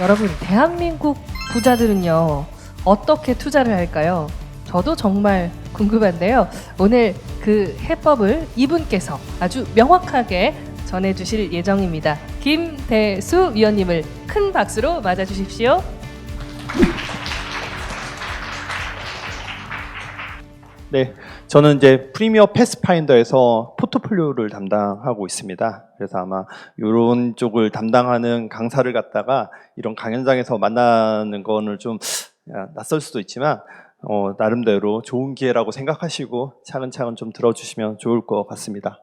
여러분, 대한민국 부자들은요, 어떻게 투자를 할까요? 저도 정말 궁금한데요. 오늘 그 해법을 이분께서 아주 명확하게 전해주실 예정입니다. 김대수 위원님을 큰 박수로 맞아주십시오. 네, 저는 이제 프리미어 패스파인더에서 포트폴리오를 담당하고 있습니다. 그래서 아마 이런 쪽을 담당하는 강사를 갖다가 이런 강연장에서 만나는 거는 좀 아, 낯설 수도 있지만 어, 나름대로 좋은 기회라고 생각하시고 차근차근 좀 들어주시면 좋을 것 같습니다.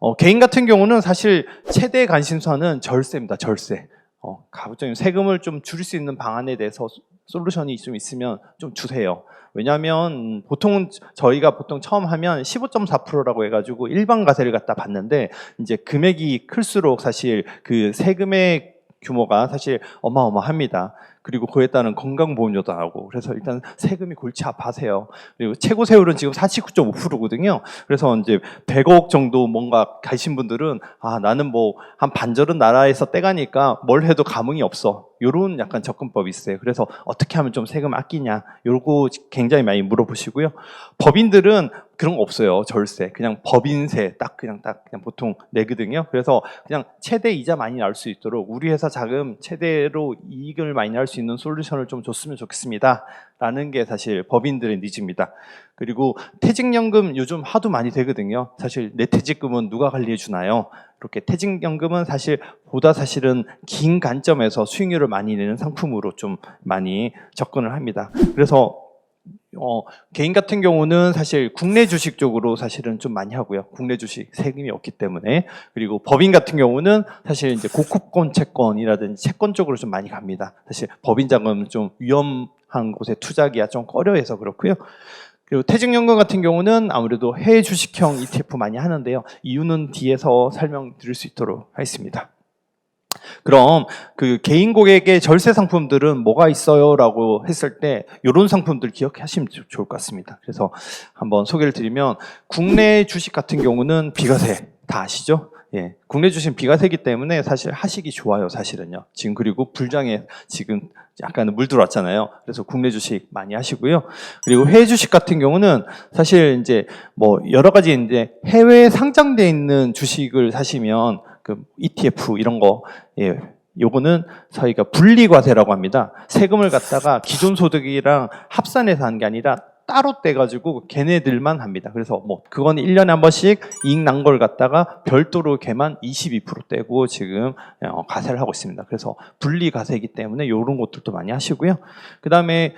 어, 개인 같은 경우는 사실 최대 관심사는 절세입니다. 절세. 어, 가급적이면 세금을 좀 줄일 수 있는 방안에 대해서 소- 솔루션이 좀 있으면 좀 주세요. 왜냐하면 보통은 저희가 보통 처음 하면 15.4%라고 해가지고 일반 가세를 갖다 받는데 이제 금액이 클수록 사실 그 세금의 규모가 사실 어마어마합니다. 그리고 그에 따른 건강보험료도 나오고 그래서 일단 세금이 골치 아파하세요. 그리고 최고 세율은 지금 49.5%거든요. 그래서 이제 100억 정도 뭔가 가신 분들은 아 나는 뭐 한 반절은 나라에서 떼가니까 뭘 해도 감흥이 없어. 요런 약간 접근법이 있어요. 그래서 어떻게 하면 좀 세금 아끼냐 요거 굉장히 많이 물어보시고요. 법인들은 그런 거 없어요. 절세. 그냥 법인세 딱 그냥 딱 그냥 보통 내거든요. 그래서 그냥 최대 이자 많이 나올 수 있도록 우리 회사 자금 최대로 이익을 많이 낼수 있는 솔루션을 좀 줬으면 좋겠습니다. 라는 게 사실 법인들의 니즈입니다. 그리고 퇴직연금 요즘 하도 많이 되거든요. 사실 내 퇴직금은 누가 관리해 주나요? 이렇게 퇴직연금은 사실 보다 사실은 긴 관점에서 수익률을 많이 내는 상품으로 좀 많이 접근을 합니다. 그래서 어, 개인 같은 경우는 사실 국내 주식 쪽으로 사실은 좀 많이 하고요. 국내 주식 세금이 없기 때문에 그리고 법인 같은 경우는 사실 이제 고급권 채권이라든지 채권 쪽으로 좀 많이 갑니다. 사실 법인 자금은 좀 위험한 곳에 투자하기가 좀 꺼려해서 그렇고요. 그리고 퇴직연금 같은 경우는 아무래도 해외 주식형 ETF 많이 하는데요. 이유는 뒤에서 설명드릴 수 있도록 하겠습니다. 그럼 그 개인 고객의 절세 상품들은 뭐가 있어요라고 했을 때 이런 상품들 기억하시면 조- 좋을 것 같습니다. 그래서 한번 소개를 드리면 국내 주식 같은 경우는 비과세 다 아시죠? 예, 국내 주식 비과세기 때문에 사실 하시기 좋아요, 사실은요. 지금 그리고 불장에 지금 약간 물 들어왔잖아요. 그래서 국내 주식 많이 하시고요. 그리고 해외 주식 같은 경우는 사실 이제 뭐 여러 가지 이제 해외에 상장돼 있는 주식을 사시면 그 ETF 이런 거 예. 요거는 저희가 분리과세라고 합니다. 세금을 갖다가 기존 소득이랑 합산해서 하는 게 아니라 따로 떼가지고 걔네들만 합니다. 그래서 뭐 그건 1년에 한 번씩 이익 난 걸 갖다가 별도로 걔만 22% 떼고 지금 어, 가세를 하고 있습니다. 그래서 분리 가세이기 때문에 이런 것들도 많이 하시고요. 그 다음에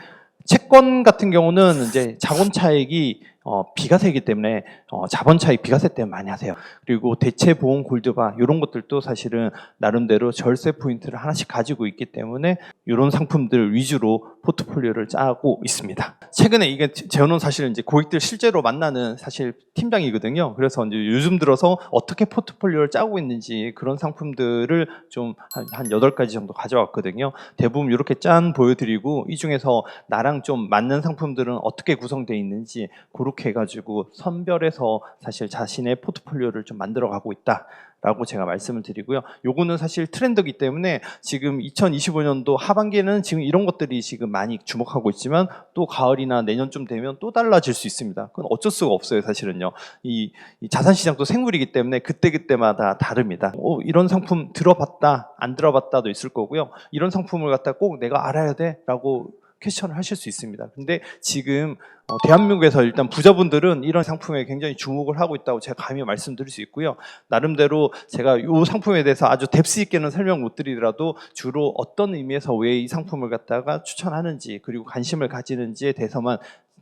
채권 같은 경우는 이제 자본 차익이 어, 비과세이기 때문에 어, 자본 차익 비과세 때문에 많이 하세요. 그리고 대체 보험 골드바 이런 것들도 사실은 나름대로 절세 포인트를 하나씩 가지고 있기 때문에 이런 상품들 위주로 포트폴리오를 짜고 있습니다. 최근에 이게 저는 사실 이제 고객들 실제로 만나는 사실 팀장이거든요. 그래서 이제 요즘 들어서 어떻게 포트폴리오를 짜고 있는지 그런 상품들을 좀한 여덟 가지 정도 가져왔거든요. 대부분 이렇게 짠 보여드리고 이 중에서 나랑 좀 맞는 상품들은 어떻게 구성되어 있는지 그렇게 해가지고 선별해서 사실 자신의 포트폴리오를 좀 만들어가고 있다. 라고 제가 말씀을 드리고요. 요거는 사실 트렌드이기 때문에 지금 2025년도 하반기에는 지금 이런 것들이 지금 많이 주목하고 있지만 또 가을이나 내년쯤 되면 또 달라질 수 있습니다. 그건 어쩔 수가 없어요, 사실은요. 이, 이 자산 시장도 생물이기 때문에 그때 그때마다 다릅니다. 어, 이런 상품 들어봤다, 안 들어봤다도 있을 거고요. 이런 상품을 갖다 꼭 내가 알아야 돼? 라고 퀘션을 하실 수 있습니다. 근데 지금 어, 대한민국에서 일단 부자분들은 이런 상품에 굉장히 주목을 하고 있다고 제가 감히 말씀드릴 수 있고요. 나름대로 제가 이 상품에 대해서 아주 뎁스 있게는 설명 못 드리더라도 주로 어떤 의미에서 왜 이 상품을 갖다가 추천하는지 그리고 관심을 가지는지에 대해서만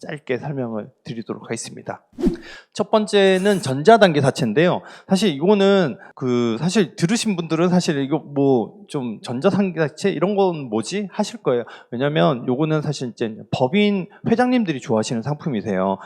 짧게 설명을 드리도록 하겠습니다. 첫 번째는 전자단계 사채인데요. 사실 이거는 그 사실 들으신 분들은 사실 이거 뭐 좀 전자단계 사채 이런 건 뭐지 하실 거예요. 왜냐하면 요거는 사실 이제 법인 회장님들이 좋아하시는 상품이세요.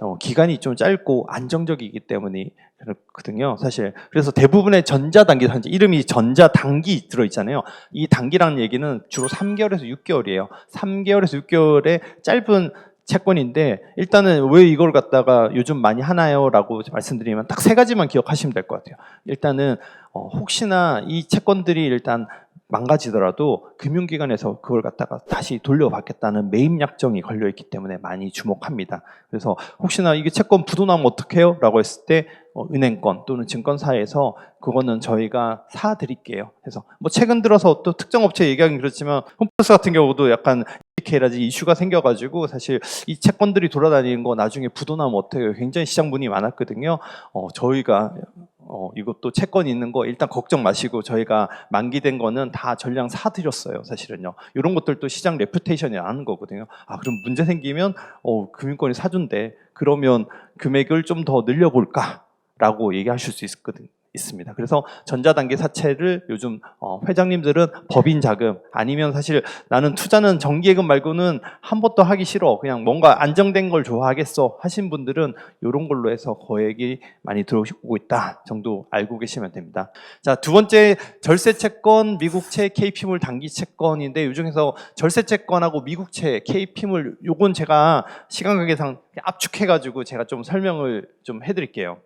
어, 기간이 좀 짧고 안정적이기 때문에 그렇거든요. 사실 그래서 대부분의 전자단기 사채 이름이 전자단기 들어 있잖아요. 이 단기라는 얘기는 주로 3개월에서 6개월이에요. 3개월에서 6개월의 짧은 채권인데 일단은 왜 이걸 갖다가 요즘 많이 하나요라고 말씀드리면 딱 세 가지만 기억하시면 될 것 같아요. 일단은 어, 혹시나 이 채권들이 일단 망가지더라도 금융기관에서 그걸 갖다가 다시 돌려받겠다는 매입 약정이 걸려 있기 때문에 많이 주목합니다. 그래서 혹시나 이게 채권 부도나면 어떡해요? 라고 했을 때 어, 은행권 또는 증권사에서 그거는 저희가 사드릴게요. 해서 뭐 최근 들어서 또 특정 업체 얘기하긴 그렇지만 홈플러스 같은 경우도 약간 이케라지 이슈가 생겨가지고 사실 이 채권들이 돌아다니는 거 나중에 부도나면 어떡해요? 굉장히 시장 문의 많았거든요. 어, 저희가 어, 이것도 채권 있는 거 일단 걱정 마시고 저희가 만기된 거는 다 전량 사드렸어요, 사실은요. 이런 것들도 시장 레퓨테이션이 나는 거거든요. 아, 그럼 문제 생기면 어, 금융권이 사준대. 그러면 금액을 좀 더 늘려볼까 라고 얘기하실 수 있거든. 있습니다. 그래서 전자단계 사채를 요즘 어, 회장님들은 법인 자금 아니면 사실 나는 투자는 정기예금 말고는 한 번도 하기 싫어 그냥 뭔가 안정된 걸 좋아하겠어 하신 분들은 이런 걸로 해서 거액이 많이 들어오고 있다 정도 알고 계시면 됩니다. 자 두 번째 절세 채권 미국채 KP물 단기 채권인데 이 중에서 절세 채권하고 미국채 KP물 요건 제가 시간 관계상 압축해가지고 제가 좀 설명을 좀 해드릴게요.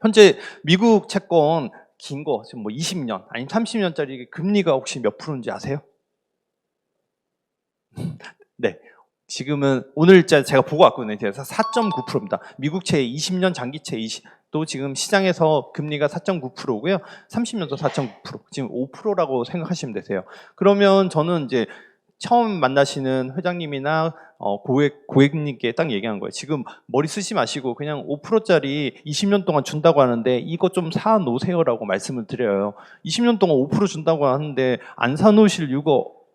현재 미국 채권 긴 거 지금 뭐 20년 아니면 30년짜리 금리가 혹시 몇 프로인지 아세요? 네. 지금은 오늘자 제가 보고 왔거든요. 그래서 4.9%입니다. 미국채 20년 장기채 20, 또 지금 시장에서 금리가 4.9%고요. 30년도 4.9%. 지금 5%라고 생각하시면 되세요. 그러면 저는 이제 처음 만나시는 회장님이나 어, 고객, 고객님께 딱 얘기한 거예요. 지금 머리 쓰지 마시고 그냥 5%짜리 20년 동안 준다고 하는데 이거 좀 사 놓으세요라고 말씀을 드려요. 20년 동안 5% 준다고 하는데 안 사 놓으실 이유가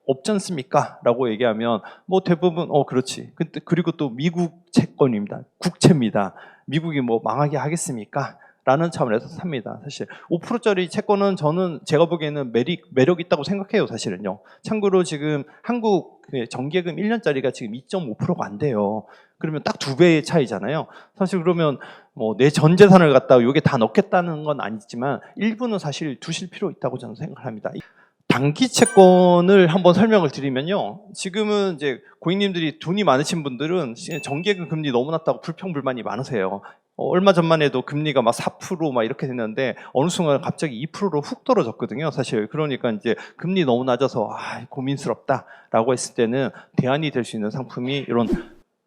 없지 않습니까? 라고 얘기하면 뭐 대부분 어 그렇지. 그리고 또 미국 채권입니다. 국채입니다. 미국이 뭐 망하게 하겠습니까? 라는 차원에서 삽니다. 사실 5%짜리 채권은 저는 제가 보기에는 매력, 매력 있다고 생각해요. 사실은요. 참고로 지금 한국 그 정기예금 1년짜리가 지금 2.5%가 안 돼요. 그러면 딱 두 배의 차이잖아요. 사실 그러면 뭐 내 전 재산을 갖다가 이게 다 넣겠다는 건 아니지만 일부는 사실 두실 필요 있다고 저는 생각합니다. 단기 채권을 한번 설명을 드리면요. 지금은 이제 고객님들이 돈이 많으신 분들은 정기예금 금리 너무 낮다고 불평불만이 많으세요. 어, 얼마 전만 해도 금리가 막 4%막 이렇게 됐는데 어느 순간 갑자기 2%로 훅 떨어졌거든요. 사실 그러니까 이제 금리 너무 낮아서 아, 고민스럽다라고 했을 때는 대안이 될 수 있는 상품이 이런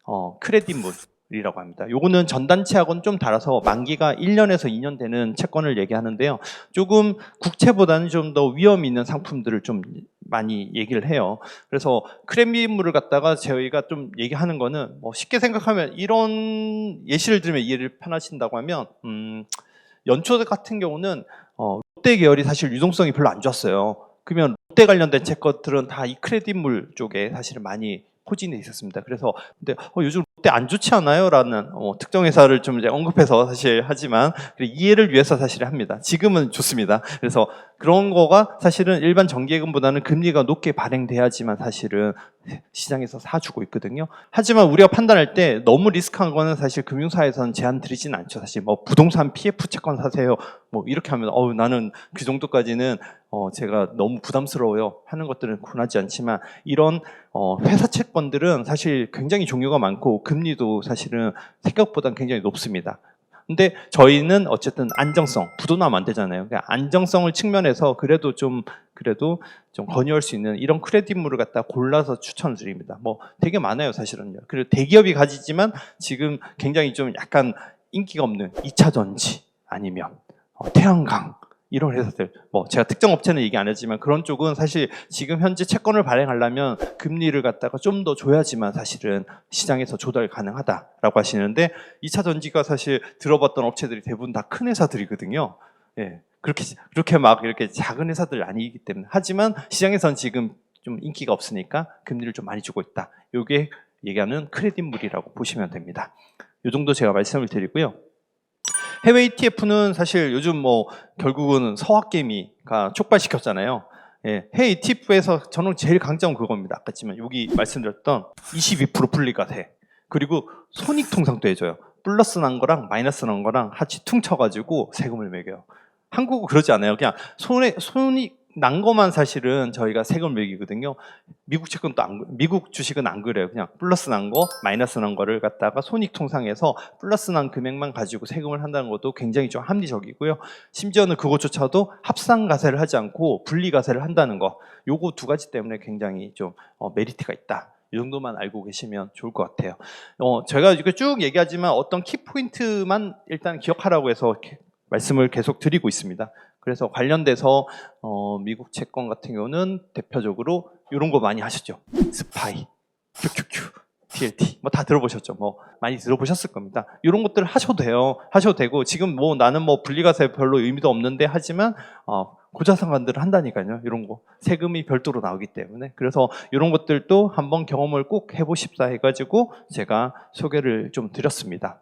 어, 크레딧물 이라고 합니다. 요거는 전단체하고는 좀 달라서 만기가 1년에서 2년 되는 채권을 얘기하는데요. 조금 국채보다는 좀 더 위험 있는 상품들을 좀 많이 얘기를 해요. 그래서 크레딧물을 갖다가 저희가 좀 얘기하는 거는 뭐 쉽게 생각하면 이런 예시를 들면 이해를 편하신다고 하면 음, 연초 같은 경우는 어, 롯데 계열이 사실 유동성이 별로 안 좋았어요. 그러면 롯데 관련된 채권들은 다 이 크레딧물 쪽에 사실은 많이 포진해 있었습니다. 그래서 근데 어, 요즘 롯데 안 좋지 않아요? 라는 어, 특정 회사를 좀 이제 언급해서 사실 하지만 이해를 위해서 사실 합니다. 지금은 좋습니다. 그래서 그런 거가 사실은 일반 정기예금보다는 금리가 높게 발행돼야지만 사실은 시장에서 사주고 있거든요. 하지만 우리가 판단할 때 너무 리스크한 거는 사실 금융사에서는 제한 드리진 않죠. 사실 뭐 부동산 PF 채권 사세요. 뭐 이렇게 하면 어우 나는 그 정도까지는 어 제가 너무 부담스러워요 하는 것들은 권하지 않지만 이런 어 회사 채권들은 사실 굉장히 종류가 많고 금리도 사실은 생각보다 굉장히 높습니다. 근데 저희는 어쨌든 안정성, 부도나면 안 되잖아요. 그러니까 안정성을 측면에서 그래도 좀 그래도 좀 권유할 수 있는 이런 크레딧물을 갖다 골라서 추천을 드립니다. 뭐 되게 많아요, 사실은요. 그리고 대기업이 가지지만 지금 굉장히 좀 약간 인기가 없는 2차 전지 아니면 어, 태양광 이런 회사들 뭐 제가 특정 업체는 얘기 안 했지만 그런 쪽은 사실 지금 현재 채권을 발행하려면 금리를 갖다가 좀 더 줘야지만 사실은 시장에서 조달 가능하다라고 하시는데 2차 전지가 사실 들어봤던 업체들이 대부분 다 큰 회사들이거든요. 예. 그렇게 그렇게 막 이렇게 작은 회사들 아니기 때문에 하지만 시장에선 지금 좀 인기가 없으니까 금리를 좀 많이 주고 있다. 요게 얘기하는 크레딧물이라고 보시면 됩니다. 요 정도 제가 말씀을 드리고요. 해외 ETF는 사실 요즘 뭐 결국은 서학개미가 촉발시켰잖아요. 예, 해외 ETF에서 저는 제일 강점은 그겁니다. 아까 지만 여기 말씀드렸던 22% 분리가 돼. 그리고 손익 통상도 해줘요. 플러스 난 거랑 마이너스 난 거랑 같이 퉁쳐가지고 세금을 매겨요. 한국은 그러지 않아요. 그냥 손에 손익 난 거만 사실은 저희가 세금 매기거든요. 미국 채권 또안 미국 주식은 안 그래요. 그냥 플러스 난 거, 마이너스 난 거를 갖다가 손익 통상에서 플러스 난 금액만 가지고 세금을 한다는 것도 굉장히 좀 합리적이고요. 심지어는 그것조차도 합상 가세를 하지 않고 분리 가세를 한다는 거. 요거 두 가지 때문에 굉장히 좀 어, 메리트가 있다. 이 정도만 알고 계시면 좋을 것 같아요. 어, 제가 이거 쭉 얘기하지만 어떤 키 포인트만 일단 기억하라고 해서 이렇게 말씀을 계속 드리고 있습니다. 그래서 관련돼서 어, 미국 채권 같은 경우는 대표적으로 이런 거 많이 하셨죠. 스파이, QQQ, TLT 뭐 다 들어보셨죠. 뭐 많이 들어보셨을 겁니다. 이런 것들 하셔도 돼요. 하셔도 되고 지금 뭐 나는 뭐 분리가세 별로 의미도 없는데 하지만 어, 고자산관들을 한다니까요. 이런 거 세금이 별도로 나오기 때문에 그래서 이런 것들도 한번 경험을 꼭 해보십사 해가지고 제가 소개를 좀 드렸습니다.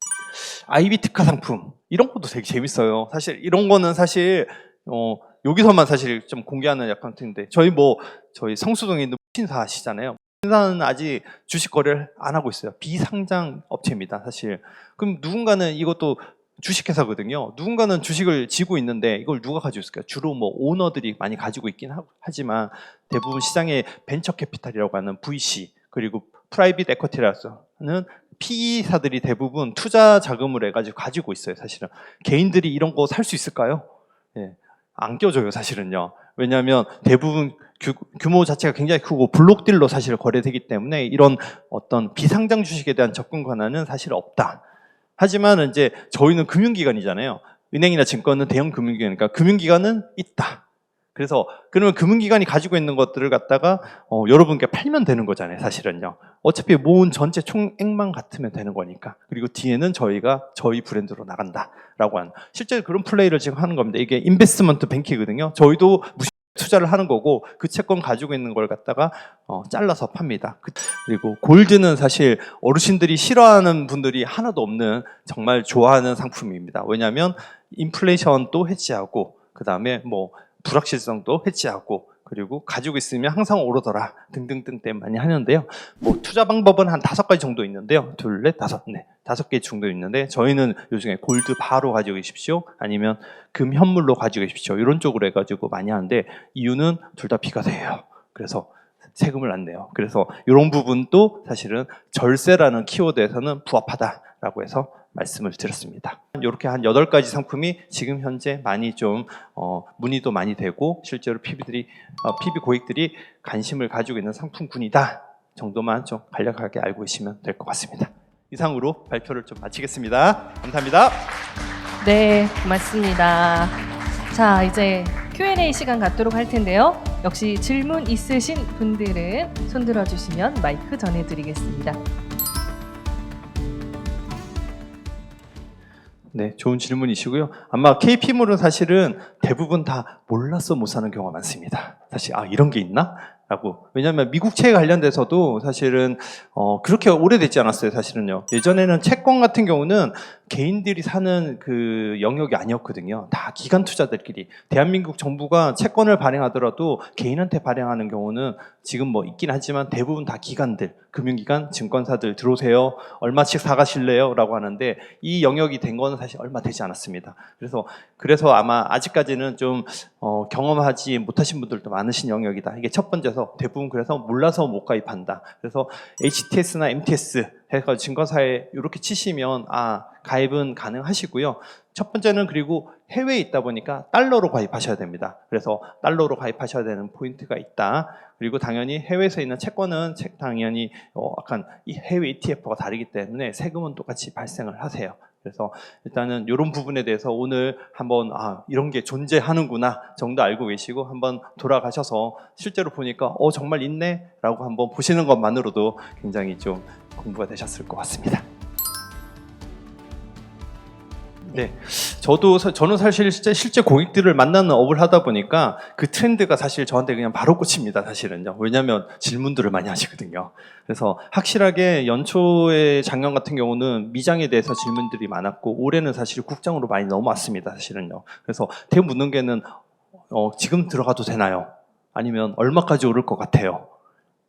아이비 특화 상품 이런 것도 되게 재밌어요. 사실 이런 거는 사실 어, 여기서만 사실 좀 공개하는 약간 같은데 저희 뭐 저희 성수동에 있는 신사 아시잖아요. 신사는 아직 주식 거래를 안 하고 있어요. 비상장 업체입니다. 사실 그럼 누군가는 이것도 주식회사거든요. 누군가는 주식을 지고 있는데 이걸 누가 가지고 있을까요? 주로 뭐 오너들이 많이 가지고 있긴 하- 하지만 대부분 시장의 벤처 캐피탈이라고 하는 VC 그리고 프라이빗 에쿼티라서는 PE사들이 대부분 투자 자금을 해가지고 가지고 있어요. 사실은 개인들이 이런 거 살 수 있을까요? 예, 안 껴줘요. 사실은요. 왜냐하면 대부분 규, 규모 자체가 굉장히 크고 블록딜로 사실 거래되기 때문에 이런 어떤 비상장 주식에 대한 접근 권한은 사실 없다. 하지만 이제 저희는 금융기관이잖아요. 은행이나 증권은 대형 금융기관이니까 금융기관은 있다. 그래서 그러면 금융기관이 가지고 있는 것들을 갖다가 어, 여러분께 팔면 되는 거잖아요. 사실은요. 어차피 모은 전체 총액만 같으면 되는 거니까. 그리고 뒤에는 저희가 저희 브랜드로 나간다라고 하는 실제 그런 플레이를 지금 하는 겁니다. 이게 인베스트먼트 뱅키거든요. 저희도 무시 투자를 하는 거고 그 채권 가지고 있는 걸 갖다가 어, 잘라서 팝니다. 그- 그리고 골드는 사실 어르신들이 싫어하는 분들이 하나도 없는 정말 좋아하는 상품입니다. 왜냐하면 인플레이션도 해지하고 그 다음에 뭐 불확실성도 해지하고 그리고 가지고 있으면 항상 오르더라 등등등 때문에 많이 하는데요. 뭐 투자 방법은 한 다섯 가지 정도 있는데요. 둘, 넷, 다섯, 네 다섯 개 정도 있는데 저희는 요즘에 골드 바로 가지고 계십시오. 아니면 금 현물로 가지고 계십시오. 이런 쪽으로 해가지고 많이 하는데 이유는 둘 다 비과세예요. 그래서 세금을 안 내요. 그래서 이런 부분도 사실은 절세라는 키워드에서는 부합하다라고 해서 말씀을 드렸습니다. 이렇게 한 여덟 가지 상품이 지금 현재 많이 좀 어, 문의도 많이 되고 실제로 PB들이 어, PB 고객들이 관심을 가지고 있는 상품군이다 정도만 좀 간략하게 알고 계시면 될 것 같습니다. 이상으로 발표를 좀 마치겠습니다. 감사합니다. 네, 고맙습니다. 자, 이제 Q&A 시간 갖도록 할 텐데요. 역시 질문 있으신 분들은 손 들어 주시면 마이크 전해드리겠습니다. 네, 좋은 질문이시고요. 아마 KP물은 사실은 대부분 다 몰라서 못 사는 경우가 많습니다. 사실 아 이런 게 있나? 라고 왜냐하면 미국채 관련돼서도 사실은 어, 그렇게 오래됐지 않았어요. 사실은요. 예전에는 채권 같은 경우는 개인들이 사는 그 영역이 아니었거든요. 다 기관 투자들끼리 대한민국 정부가 채권을 발행하더라도 개인한테 발행하는 경우는 지금 뭐 있긴 하지만 대부분 다 기관들, 금융기관, 증권사들 들어오세요. 얼마씩 사가실래요? 라고 하는데 이 영역이 된 거는 사실 얼마 되지 않았습니다. 그래서 그래서 아마 아직까지는 좀 어, 경험하지 못하신 분들도 많으신 영역이다. 이게 첫 번째서 대부분 그래서 몰라서 못 가입한다. 그래서 HTS나 MTS 해서 증권사에 이렇게 치시면 아 가입은 가능하시고요. 첫 번째는 그리고 해외에 있다 보니까 달러로 가입하셔야 됩니다. 그래서 달러로 가입하셔야 되는 포인트가 있다. 그리고 당연히 해외에서 있는 채권은 책- 당연히 어, 약간 이 해외 ETF가 다르기 때문에 세금은 똑같이 발생을 하세요. 그래서 일단은 이런 부분에 대해서 오늘 한번 아 이런 게 존재하는구나 정도 알고 계시고 한번 돌아가셔서 실제로 보니까 어 정말 있네라고 한번 보시는 것만으로도 굉장히 좀 공부가 되셨을 것 같습니다. 네, 저도 사- 저는 사실 실제 실제 고객들을 만나는 업을 하다 보니까 그 트렌드가 사실 저한테 그냥 바로 꽂힙니다. 사실은요. 왜냐하면 질문들을 많이 하시거든요. 그래서 확실하게 연초에 작년 같은 경우는 미장에 대해서 질문들이 많았고 올해는 사실 국장으로 많이 넘어왔습니다. 사실은요. 그래서 대부분 묻는 게는 어, 지금 들어가도 되나요? 아니면 얼마까지 오를 것 같아요?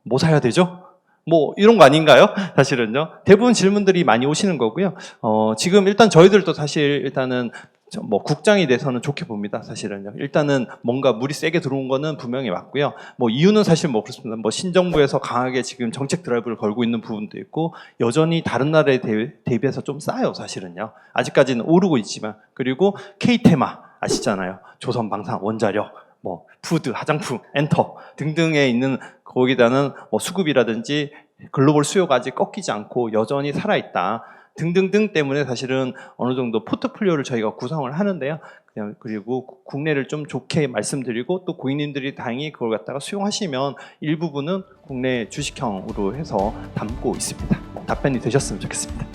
뭐 사야 되죠? 뭐 이런 거 아닌가요? 사실은요. 대부분 질문들이 많이 오시는 거고요. 어, 지금 일단 저희들도 사실 일단은 저뭐 국장이 돼서는 좋게 봅니다. 사실은요. 일단은 뭔가 물이 세게 들어온 거는 분명히 맞고요. 뭐 이유는 사실 뭐 그렇습니다. 뭐 신정부에서 강하게 지금 정책 드라이브를 걸고 있는 부분도 있고 여전히 다른 나라에 대비- 대비해서 좀 싸요. 사실은요. 아직까지는 오르고 있지만 그리고 K테마 아시잖아요. 조선 방산 원자력 뭐 푸드, 화장품, 엔터 등등에 있는 거기다는 뭐 수급이라든지 글로벌 수요가 아직 꺾이지 않고 여전히 살아있다. 등등등 때문에 사실은 어느 정도 포트폴리오를 저희가 구성을 하는데요. 그냥 그리고 국내를 좀 좋게 말씀드리고 또 고객님들이 다행히 그걸 갖다가 수용하시면 일부분은 국내 주식형으로 해서 담고 있습니다. 답변이 되셨으면 좋겠습니다.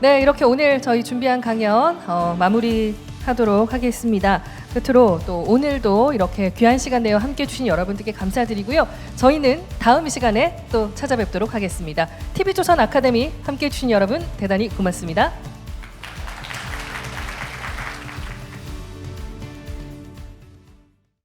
네, 이렇게 오늘 저희 준비한 강연 어, 마무리하도록 하겠습니다. 끝으로 또 오늘도 이렇게 귀한 시간 내어 함께 해주신 여러분들께 감사드리고요. 저희는 다음 시간에 또 찾아뵙도록 하겠습니다. TV조선 아카데미 함께 해주신 여러분 대단히 고맙습니다.